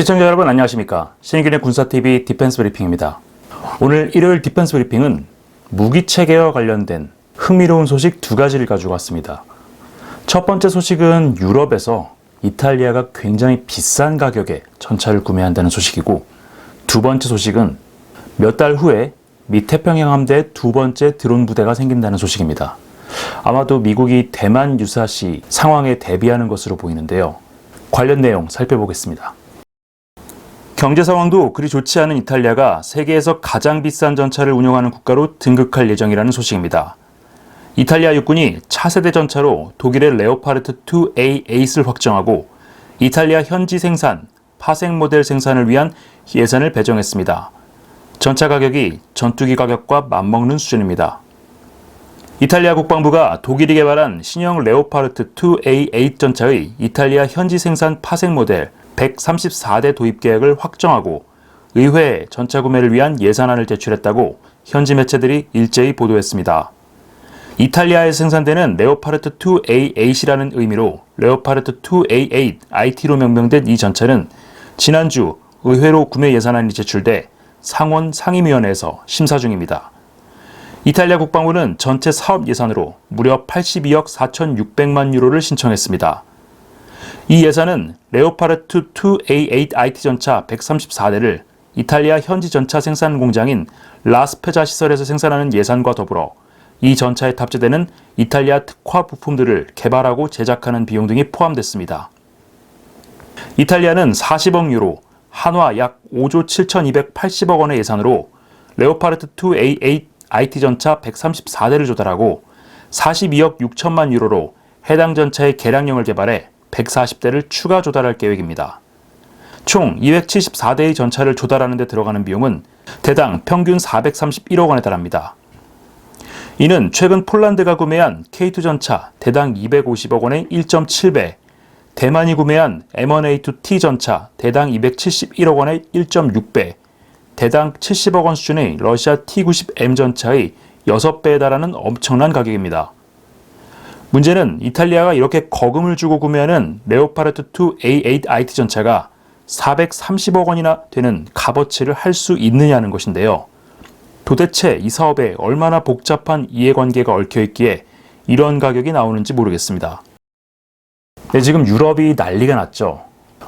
시청자 여러분 안녕하십니까 신인균의 군사TV 디펜스 브리핑입니다 오늘 일요일 디펜스 브리핑은 무기 체계와 관련된 흥미로운 소식 두 가지를 가지고 왔습니다 첫 번째 소식은 유럽에서 이탈리아가 굉장히 비싼 가격에 전차를 구매한다는 소식이고 두 번째 소식은 몇 달 후에 미 태평양 함대 두 번째 드론 부대가 생긴다는 소식입니다. 아마도 미국이 대만 유사시 상황에 대비하는 것으로 보이는데요. 관련 내용 살펴보겠습니다. 경제 상황도 그리 좋지 않은 이탈리아가 세계에서 가장 비싼 전차를 운용하는 국가로 등극할 예정이라는 소식입니다. 이탈리아 육군이 차세대 전차로 독일의 레오파르트 2A 에이스를 확정하고 이탈리아 현지 생산, 파생 모델 생산을 위한 예산을 배정했습니다. 전차 가격이 전투기 가격과 맞먹는 수준입니다. 이탈리아 국방부가 독일이 개발한 신형 레오파르트 2A8 전차의 이탈리아 현지 생산 파생 모델 134대 도입 계획을 확정하고 의회에 전차 구매를 위한 예산안을 제출했다고 현지 매체들이 일제히 보도했습니다. 이탈리아에 생산되는 레오파르트 2A8이라는 의미로 레오파르트 2A8 IT로 명명된 이 전차는 지난주 의회로 구매 예산안이 제출돼 상원 상임위원회에서 심사 중입니다. 이탈리아 국방부는 전체 사업 예산으로 무려 82억 4,600만 유로를 신청했습니다. 이 예산은 레오파르트 2A8 IT 전차 134대를 이탈리아 현지 전차 생산 공장인 라스페자 시설에서 생산하는 예산과 더불어 이 전차에 탑재되는 이탈리아 특화 부품들을 개발하고 제작하는 비용 등이 포함됐습니다. 이탈리아는 40억 유로, 한화 약 5조 7,280억 원의 예산으로 레오파르트 2A8 IT 전차 134대를 조달하고 42억 6천만 유로로 해당 전차의 개량형을 개발해 140대를 추가 조달할 계획입니다. 총 274대의 전차를 조달하는 데 들어가는 비용은 대당 평균 431억 원에 달합니다. 이는 최근 폴란드가 구매한 K2 전차 대당 250억 원의 1.7배, 대만이 구매한 M1A2T 전차 대당 271억 원의 1.6배, 대당 70억 원 수준의 러시아 T90M 전차의 6배에 달하는 엄청난 가격입니다. 문제는 이탈리아가 이렇게 거금을 주고 구매하는 레오파르트 2A8 IT 전차가 430억 원이나 되는 값어치를 할 수 있느냐는 것인데요. 도대체 이 사업에 얼마나 복잡한 이해관계가 얽혀 있기에 이런 가격이 나오는지 모르겠습니다. 네, 지금 유럽이 난리가 났죠.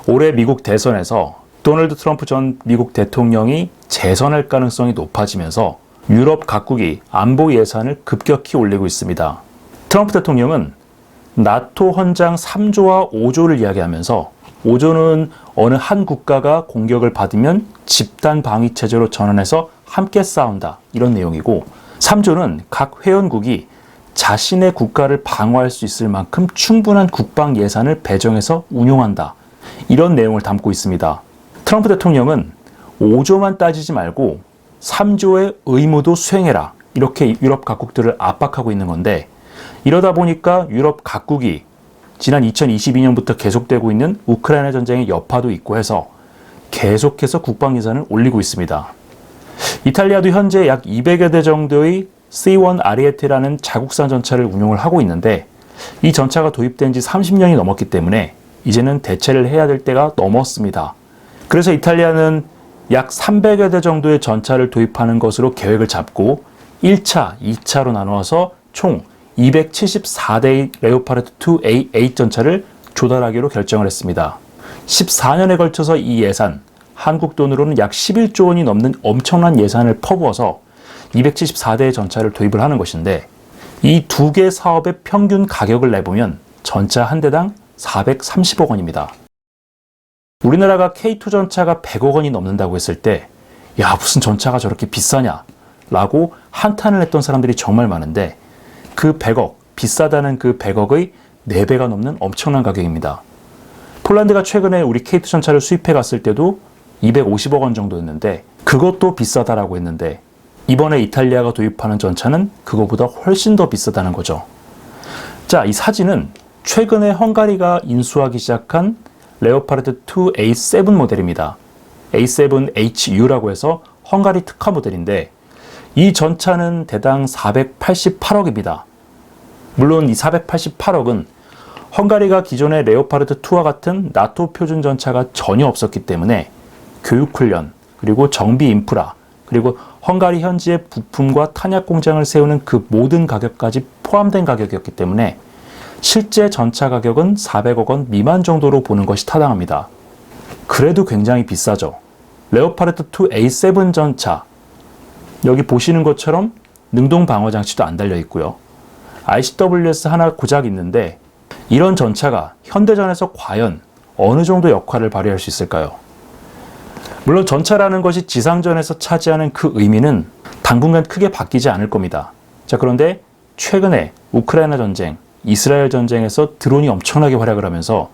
올해 미국 대선에서 도널드 트럼프 전 미국 대통령이 재선할 가능성이 높아지면서 유럽 각국이 안보 예산을 급격히 올리고 있습니다. 트럼프 대통령은 나토 헌장 3조와 5조를 이야기하면서 5조는 어느 한 국가가 공격을 받으면 집단 방위 체제로 전환해서 함께 싸운다. 이런 내용이고 3조는 각 회원국이 자신의 국가를 방어할 수 있을 만큼 충분한 국방 예산을 배정해서 운용한다. 이런 내용을 담고 있습니다. 트럼프 대통령은 5조만 따지지 말고 3조의 의무도 수행해라. 이렇게 유럽 각국들을 압박하고 있는 건데 이러다 보니까 유럽 각국이 지난 2022년부터 계속되고 있는 우크라이나 전쟁의 여파도 있고 해서 계속해서 국방 예산을 올리고 있습니다. 이탈리아도 현재 약 200여 대 정도의 C1 아리에테라는 자국산 전차를 운용을 하고 있는데 이 전차가 도입된 지 30년이 넘었기 때문에 이제는 대체를 해야 될 때가 넘었습니다. 그래서 이탈리아는 약 300여 대 정도의 전차를 도입하는 것으로 계획을 잡고 1차, 2차로 나누어서 총 274대의 레오파르트 2A8 전차를 조달하기로 결정을 했습니다. 14년에 걸쳐서 이 예산, 한국 돈으로는 약 11조 원이 넘는 엄청난 예산을 퍼부어서 274대의 전차를 도입을 하는 것인데 이 두 개 사업의 평균 가격을 내보면 전차 한 대당 430억 원입니다. 우리나라가 K2 전차가 100억 원이 넘는다고 했을 때, 야, 무슨 전차가 저렇게 비싸냐? 라고 한탄을 했던 사람들이 정말 많은데, 그 100억, 비싸다는 그 100억의 4배가 넘는 엄청난 가격입니다. 폴란드가 최근에 우리 K2 전차를 수입해 갔을 때도 250억 원 정도였는데, 그것도 비싸다라고 했는데, 이번에 이탈리아가 도입하는 전차는 그거보다 훨씬 더 비싸다는 거죠. 자, 이 사진은 최근에 헝가리가 인수하기 시작한 레오파르트 2 A7 모델입니다. A7HU라고 해서 헝가리 특화 모델인데 이 전차는 대당 488억입니다. 물론 이 488억은 헝가리가 기존의 레오파르트 2와 같은 나토 표준 전차가 전혀 없었기 때문에 교육 훈련, 그리고 정비 인프라, 그리고 헝가리 현지의 부품과 탄약 공장을 세우는 그 모든 가격까지 포함된 가격이었기 때문에 실제 전차 가격은 400억 원 미만 정도로 보는 것이 타당합니다. 그래도 굉장히 비싸죠. 레오파르트 2 A7 전차. 여기 보시는 것처럼 능동 방어 장치도 안 달려 있고요. ICWS 하나 고작 있는데 이런 전차가 현대전에서 과연 어느 정도 역할을 발휘할 수 있을까요? 물론 전차라는 것이 지상전에서 차지하는 그 의미는 당분간 크게 바뀌지 않을 겁니다. 자, 그런데 최근에 우크라이나 전쟁, 이스라엘 전쟁에서 드론이 엄청나게 활약을 하면서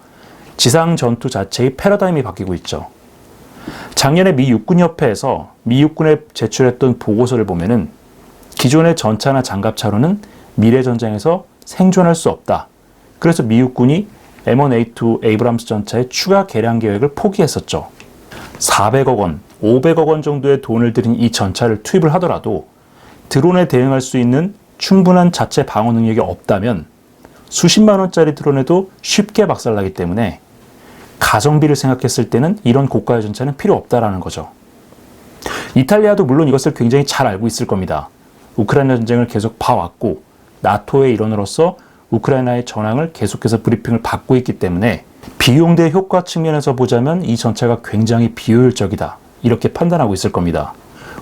지상 전투 자체의 패러다임이 바뀌고 있죠. 작년에 미 육군협회에서 미 육군에 제출했던 보고서를 보면은 기존의 전차나 장갑차로는 미래 전쟁에서 생존할 수 없다. 그래서 미 육군이 M1A2 에이브람스 전차의 추가 개량 계획을 포기했었죠. 400억 원, 500억 원 정도의 돈을 들인 이 전차를 투입을 하더라도 드론에 대응할 수 있는 충분한 자체 방어 능력이 없다면 수십만 원짜리 드론에도 쉽게 박살나기 때문에 가성비를 생각했을 때는 이런 고가의 전차는 필요 없다라는 거죠. 이탈리아도 물론 이것을 굉장히 잘 알고 있을 겁니다. 우크라이나 전쟁을 계속 봐왔고 나토의 일원으로서 우크라이나의 전황을 계속해서 브리핑을 받고 있기 때문에 비용 대 효과 측면에서 보자면 이 전차가 굉장히 비효율적이다. 이렇게 판단하고 있을 겁니다.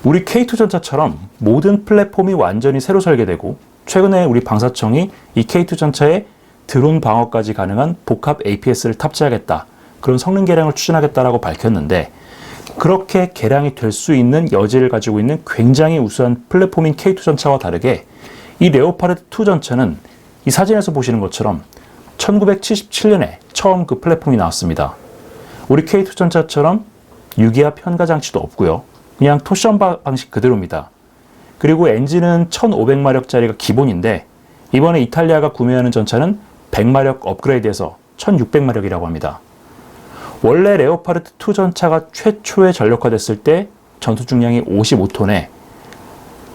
우리 K2 전차처럼 모든 플랫폼이 완전히 새로 설계되고 최근에 우리 방사청이 이 K2 전차에 드론 방어까지 가능한 복합 APS를 탑재하겠다. 그런 성능 개량을 추진하겠다라고 밝혔는데 그렇게 개량이 될 수 있는 여지를 가지고 있는 굉장히 우수한 플랫폼인 K2 전차와 다르게 이 레오파르트 2 전차는 이 사진에서 보시는 것처럼 1977년에 처음 그 플랫폼이 나왔습니다. 우리 K2 전차처럼 유기압 현가 장치도 없고요. 그냥 토션 방식 그대로입니다. 그리고 엔진은 1500마력짜리가 기본인데 이번에 이탈리아가 구매하는 전차는 100마력 업그레이드해서 1600마력이라고 합니다. 원래 레오파르트 2 전차가 최초에 전력화됐을 때 전투 중량이 55톤에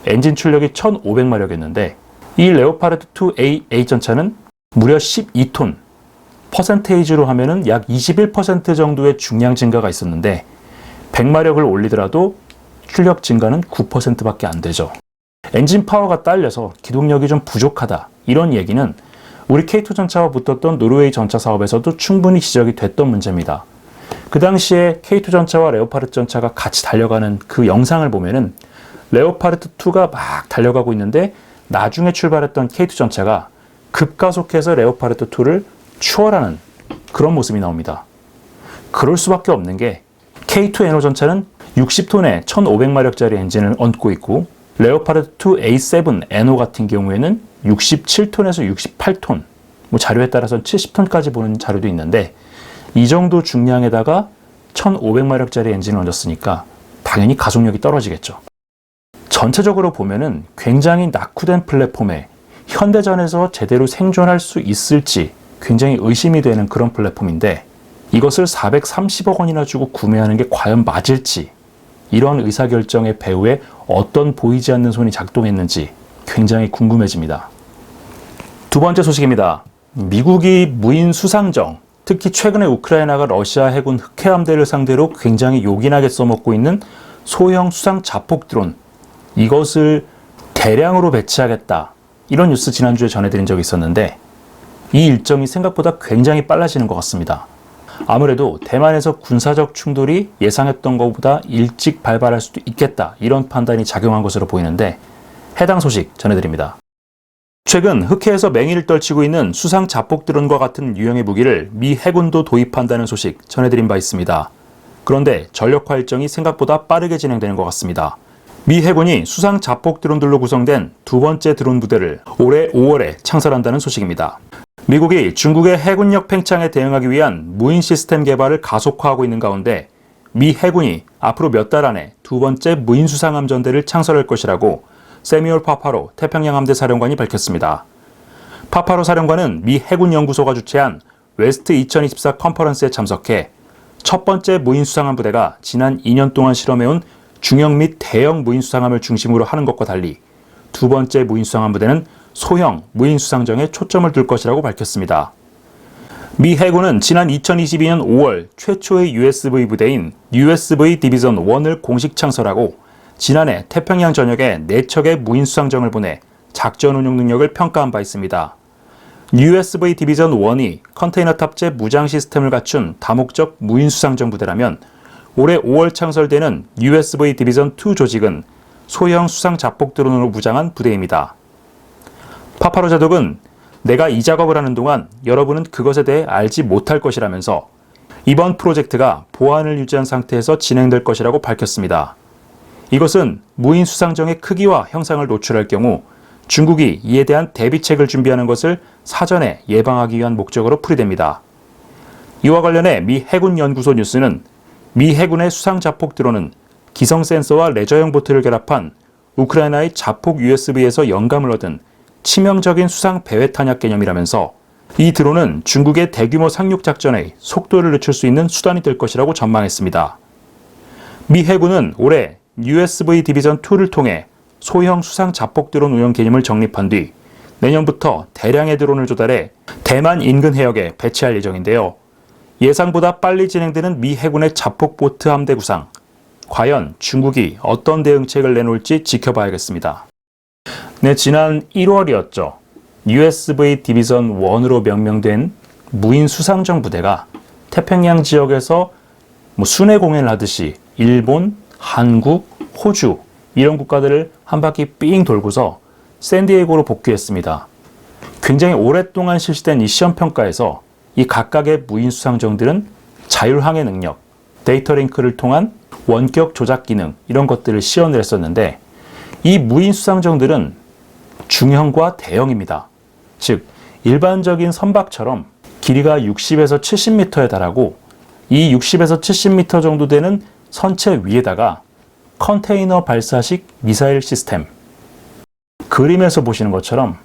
엔진 출력이 1500마력이었는데 이 레오파르트 2A A 전차는 무려 12톤 퍼센테이지로 하면은 약 21% 정도의 중량 증가가 있었는데 100마력을 올리더라도 출력 증가는 9%밖에 안 되죠. 엔진 파워가 딸려서 기동력이 좀 부족하다. 이런 얘기는 우리 K2 전차와 붙었던 노르웨이 전차 사업에서도 충분히 지적이 됐던 문제입니다. 그 당시에 K2 전차와 레오파르트 전차가 같이 달려가는 그 영상을 보면은 레오파르트 2가 막 달려가고 있는데 나중에 출발했던 K2 전차가 급가속해서 레오파르트 2를 추월하는 그런 모습이 나옵니다. 그럴 수밖에 없는 게 K2 에노 전차는 60톤의 1500마력짜리 엔진을 얹고 있고 레오파르트 2 A7 에노 같은 경우에는 67톤에서 68톤 뭐 자료에 따라서 70톤까지 보는 자료도 있는데 이 정도 중량에다가 1500마력짜리 엔진을 얹었으니까 당연히 가속력이 떨어지겠죠. 전체적으로 보면은 굉장히 낙후된 플랫폼에 현대전에서 제대로 생존할 수 있을지 굉장히 의심이 되는 그런 플랫폼인데 이것을 430억 원이나 주고 구매하는 게 과연 맞을지 이런 의사결정의 배후에 어떤 보이지 않는 손이 작동했는지 굉장히 궁금해집니다. 두 번째 소식입니다. 미국이 무인 수상정, 특히 최근에 우크라이나가 러시아 해군 흑해함대를 상대로 굉장히 요긴하게 써먹고 있는 소형 수상 자폭 드론 이것을 대량으로 배치하겠다. 이런 뉴스 지난주에 전해드린 적이 있었는데 이 일정이 생각보다 굉장히 빨라지는 것 같습니다. 아무래도 대만에서 군사적 충돌이 예상했던 것보다 일찍 발발할 수도 있겠다. 이런 판단이 작용한 것으로 보이는데 해당 소식 전해드립니다. 최근 흑해에서 맹위를 떨치고 있는 수상 자폭 드론과 같은 유형의 무기를 미 해군도 도입한다는 소식 전해드린 바 있습니다. 그런데 전력화 일정이 생각보다 빠르게 진행되는 것 같습니다. 미 해군이 수상 자폭 드론들로 구성된 두 번째 드론 부대를 올해 5월에 창설한다는 소식입니다. 미국이 중국의 해군력 팽창에 대응하기 위한 무인 시스템 개발을 가속화하고 있는 가운데 미 해군이 앞으로 몇 달 안에 두 번째 무인 수상 함 전대를 창설할 것이라고 세미올 파파로 태평양 함대 사령관이 밝혔습니다. 파파로 사령관은 미 해군 연구소가 주최한 웨스트 2024 컨퍼런스에 참석해 첫 번째 무인 수상함 부대가 지난 2년 동안 실험해온 중형 및 대형 무인 수상함을 중심으로 하는 것과 달리 두 번째 무인 수상함 부대는 소형 무인 수상정에 초점을 둘 것이라고 밝혔습니다. 미 해군은 지난 2022년 5월 최초의 USV 부대인 USV 디비전 1을 공식 창설하고 지난해 태평양 전역에 4척의 무인 수상정을 보내 작전 운용 능력을 평가한 바 있습니다. USV 디비전 1이 컨테이너 탑재 무장 시스템을 갖춘 다목적 무인 수상정 부대라면 올해 5월 창설되는 USV 디비전 2 조직은 소형 수상 자폭 드론으로 무장한 부대입니다. 파파로 자독은 내가 이 작업을 하는 동안 여러분은 그것에 대해 알지 못할 것이라면서 이번 프로젝트가 보안을 유지한 상태에서 진행될 것이라고 밝혔습니다. 이것은 무인 수상정의 크기와 형상을 노출할 경우 중국이 이에 대한 대비책을 준비하는 것을 사전에 예방하기 위한 목적으로 풀이됩니다. 이와 관련해 미 해군 연구소 뉴스는 미 해군의 수상 자폭 드론은 기성 센서와 레저형 보트를 결합한 우크라이나의 자폭 USV에서 영감을 얻은 치명적인 수상 배회 탄약 개념이라면서 이 드론은 중국의 대규모 상륙 작전에 속도를 늦출 수 있는 수단이 될 것이라고 전망했습니다. 미 해군은 올해 USV 디비전 2를 통해 소형 수상 자폭 드론 운영 개념을 정립한 뒤 내년부터 대량의 드론을 조달해 대만 인근 해역에 배치할 예정인데요. 예상보다 빨리 진행되는 미 해군의 자폭 보트 함대 구상. 과연 중국이 어떤 대응책을 내놓을지 지켜봐야겠습니다. 네, 지난 1월이었죠. USV 디비전 1으로 명명된 무인 수상정 부대가 태평양 지역에서 뭐 순회 공연을 하듯이 일본, 한국, 호주 이런 국가들을 한 바퀴 삥 돌고서 샌디에이고로 복귀했습니다. 굉장히 오랫동안 실시된 이 시험 평가에서 이 각각의 무인 수상정들은 자율항해 능력, 데이터 링크를 통한 원격 조작 기능 이런 것들을 시연을 했었는데 이 무인 수상정들은 중형과 대형입니다. 즉 일반적인 선박처럼 길이가 60에서 70m에 달하고 이 60에서 70m 정도 되는 선체 위에다가 컨테이너 발사식 미사일 시스템 그림에서 보시는 것처럼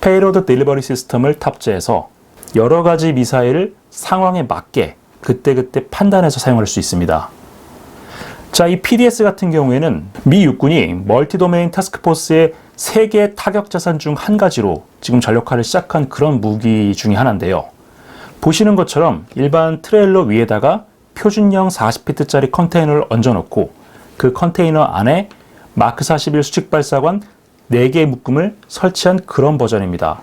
페이로드 딜리버리 시스템을 탑재해서 여러 가지 미사일을 상황에 맞게 그때그때 판단해서 사용할 수 있습니다. 자, 이 PDS 같은 경우에는 미 육군이 멀티 도메인 타스크포스의 세계 타격 자산 중 한 가지로 지금 전력화를 시작한 그런 무기 중의 하나인데요. 보시는 것처럼 일반 트레일러 위에다가 표준형 40피트짜리 컨테이너를 얹어놓고 그 컨테이너 안에 마크 41 수직 발사관 4개의 묶음을 설치한 그런 버전입니다.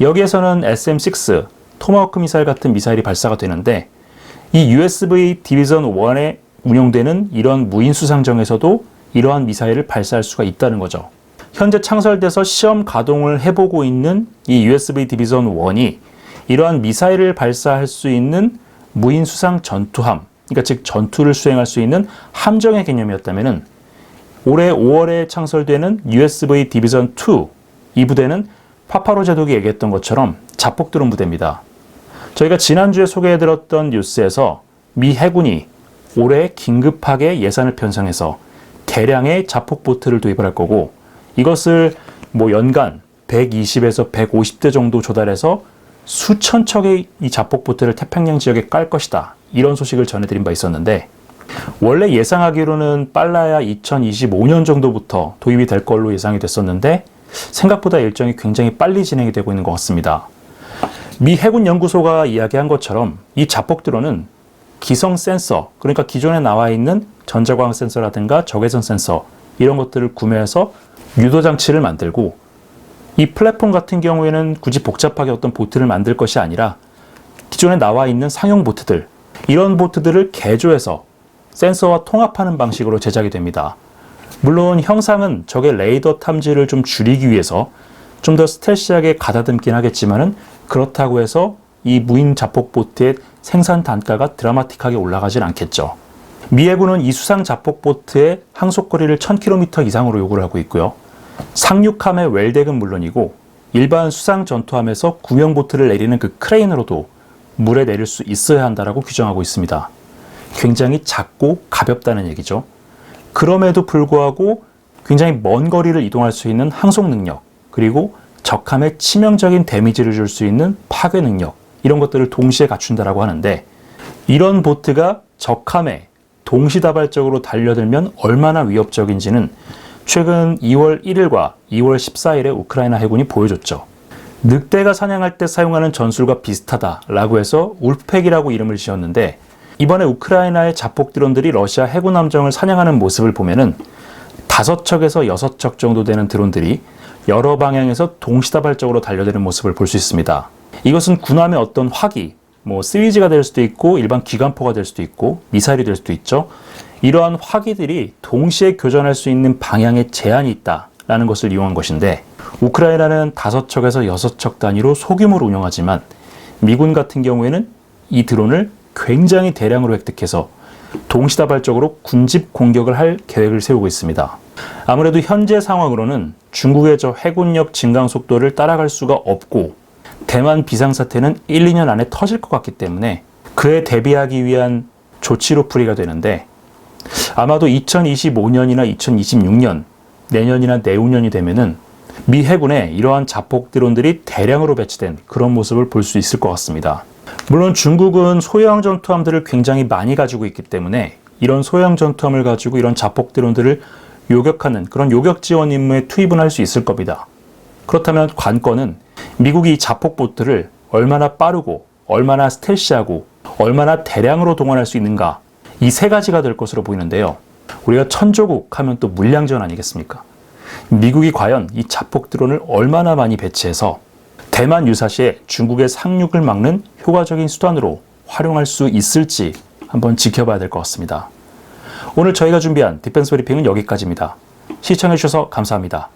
여기에서는 SM6 토마호크 미사일 같은 미사일이 발사가 되는데 이 USV 디비전 1에 운용되는 이런 무인 수상정에서도 이러한 미사일을 발사할 수가 있다는 거죠. 현재 창설돼서 시험 가동을 해보고 있는 이 USB 디비전 1이 이러한 미사일을 발사할 수 있는 무인 수상 전투함, 그러니까 즉 전투를 수행할 수 있는 함정의 개념이었다면은 올해 5월에 창설되는 USB 디비전 2, 이 부대는 파파로 제독이 얘기했던 것처럼 자폭 드론 부대입니다. 저희가 지난주에 소개해드렸던 뉴스에서 미 해군이 올해 긴급하게 예산을 편성해서 대량의 자폭 보트를 도입을 할 거고 이것을 뭐 연간 120에서 150대 정도 조달해서 수천 척의 이 자폭 보트를 태평양 지역에 깔 것이다. 이런 소식을 전해드린 바 있었는데 원래 예상하기로는 빨라야 2025년 정도부터 도입이 될 걸로 예상이 됐었는데 생각보다 일정이 굉장히 빨리 진행이 되고 있는 것 같습니다. 미 해군 연구소가 이야기한 것처럼 이 자폭 드론은 기성 센서, 그러니까 기존에 나와 있는 전자광 센서라든가 적외선 센서 이런 것들을 구매해서 유도 장치를 만들고 이 플랫폼 같은 경우에는 굳이 복잡하게 어떤 보트를 만들 것이 아니라 기존에 나와 있는 상용 보트들 이런 보트들을 개조해서 센서와 통합하는 방식으로 제작이 됩니다. 물론 형상은 적의 레이더 탐지를 좀 줄이기 위해서 좀 더 스텔시하게 가다듬긴 하겠지만은 그렇다고 해서 이 무인 자폭 보트의 생산 단가가 드라마틱하게 올라가진 않겠죠. 미 해군은 이 수상 자폭 보트의 항속거리를 1000km 이상으로 요구를 하고 있고요. 상륙함의 웰덱은 물론이고 일반 수상 전투함에서 구명 보트를 내리는 그 크레인으로도 물에 내릴 수 있어야 한다라고 규정하고 있습니다. 굉장히 작고 가볍다는 얘기죠. 그럼에도 불구하고 굉장히 먼 거리를 이동할 수 있는 항속 능력, 그리고 적함에 치명적인 데미지를 줄 수 있는 파괴 능력, 이런 것들을 동시에 갖춘다라고 하는데, 이런 보트가 적함에 동시다발적으로 달려들면 얼마나 위협적인지는 최근 2월 1일과 2월 14일에 우크라이나 해군이 보여줬죠. 늑대가 사냥할 때 사용하는 전술과 비슷하다라고 해서 울프팩이라고 이름을 지었는데 이번에 우크라이나의 자폭 드론들이 러시아 해군 함정을 사냥하는 모습을 보면은 다섯 척에서 여섯 척 정도 되는 드론들이 여러 방향에서 동시다발적으로 달려드는 모습을 볼 수 있습니다. 이것은 군함의 어떤 화기, 뭐 스위지가 될 수도 있고 일반 기관포가 될 수도 있고 미사일이 될 수도 있죠. 이러한 화기들이 동시에 교전할 수 있는 방향에 제한이 있다라는 것을 이용한 것인데 우크라이나는 다섯 척에서 여섯 척 단위로 소규모로 운영하지만 미군 같은 경우에는 이 드론을 굉장히 대량으로 획득해서 동시다발적으로 군집 공격을 할 계획을 세우고 있습니다. 아무래도 현재 상황으로는 중국의 저 해군력 증강 속도를 따라갈 수가 없고 대만 비상사태는 1, 2년 안에 터질 것 같기 때문에 그에 대비하기 위한 조치로 풀이가 되는데 아마도 2025년이나 2026년 내년이나 내후년이 되면은 미 해군에 이러한 자폭 드론들이 대량으로 배치된 그런 모습을 볼 수 있을 것 같습니다. 물론 중국은 소형 전투함들을 굉장히 많이 가지고 있기 때문에 이런 소형 전투함을 가지고 이런 자폭 드론들을 요격하는 그런 요격 지원 임무에 투입은 할 수 있을 겁니다. 그렇다면 관건은 미국이 이 자폭 보트를 얼마나 빠르고 얼마나 스텔시하고 얼마나 대량으로 동원할 수 있는가 이 세 가지가 될 것으로 보이는데요. 우리가 천조국 하면 또 물량전 아니겠습니까? 미국이 과연 이 자폭 드론을 얼마나 많이 배치해서 대만 유사시에 중국의 상륙을 막는 효과적인 수단으로 활용할 수 있을지 한번 지켜봐야 될 것 같습니다. 오늘 저희가 준비한 디펜스 브리핑은 여기까지입니다. 시청해주셔서 감사합니다.